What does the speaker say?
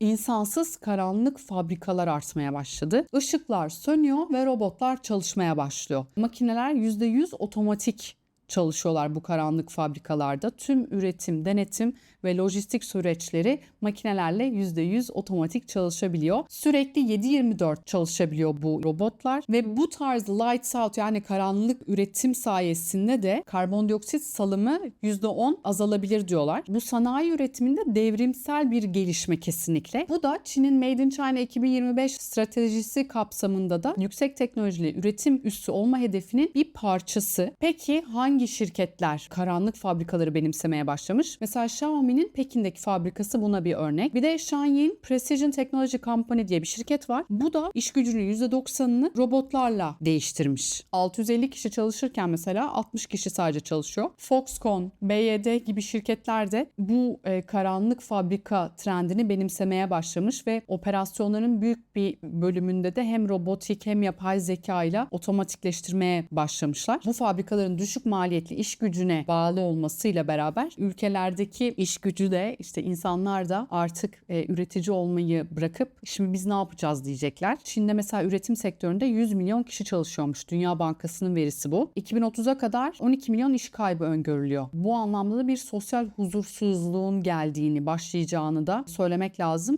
İnsansız karanlık fabrikalar artmaya başladı. Işıklar sönüyor ve robotlar çalışmaya başlıyor. Makineler %100 otomatik çalışıyorlar bu karanlık fabrikalarda. Tüm üretim, denetim ve lojistik süreçleri makinelerle %100 otomatik çalışabiliyor. Sürekli 7-24 çalışabiliyor bu robotlar ve bu tarz lights out yani karanlık üretim sayesinde de karbondioksit salımı %10 azalabilir diyorlar. Bu sanayi üretiminde devrimsel bir gelişme kesinlikle. Bu da Çin'in Made in China 2025 stratejisi kapsamında da yüksek teknolojili üretim üssü olma hedefinin bir parçası. Peki hangi şirketler karanlık fabrikaları benimsemeye başlamış? Mesela Xiaomi'nin Pekin'deki fabrikası buna bir örnek. Bir de Shanyin Precision Technology Company diye bir şirket var. Bu da iş gücünün %90'ını robotlarla değiştirmiş. 650 kişi çalışırken mesela 60 kişi sadece çalışıyor. Foxconn, BYD gibi şirketler de bu e, karanlık fabrika trendini benimsemeye başlamış ve operasyonların büyük bir bölümünde de hem robotik hem yapay zeka ile otomatikleştirmeye başlamışlar. Bu fabrikaların düşük maliyetli iş gücüne bağlı olmasıyla beraber ülkelerdeki iş gücü de işte insanlar da artık e, üretici olmayı bırakıp şimdi biz ne yapacağız diyecekler. Çin'de mesela üretim sektöründe 100 milyon kişi çalışıyormuş. Dünya Bankası'nın verisi bu. 2030'a kadar 12 milyon iş kaybı öngörülüyor. Bu anlamda da bir sosyal huzursuzluğun geldiğini, başlayacağını da söylemek lazım.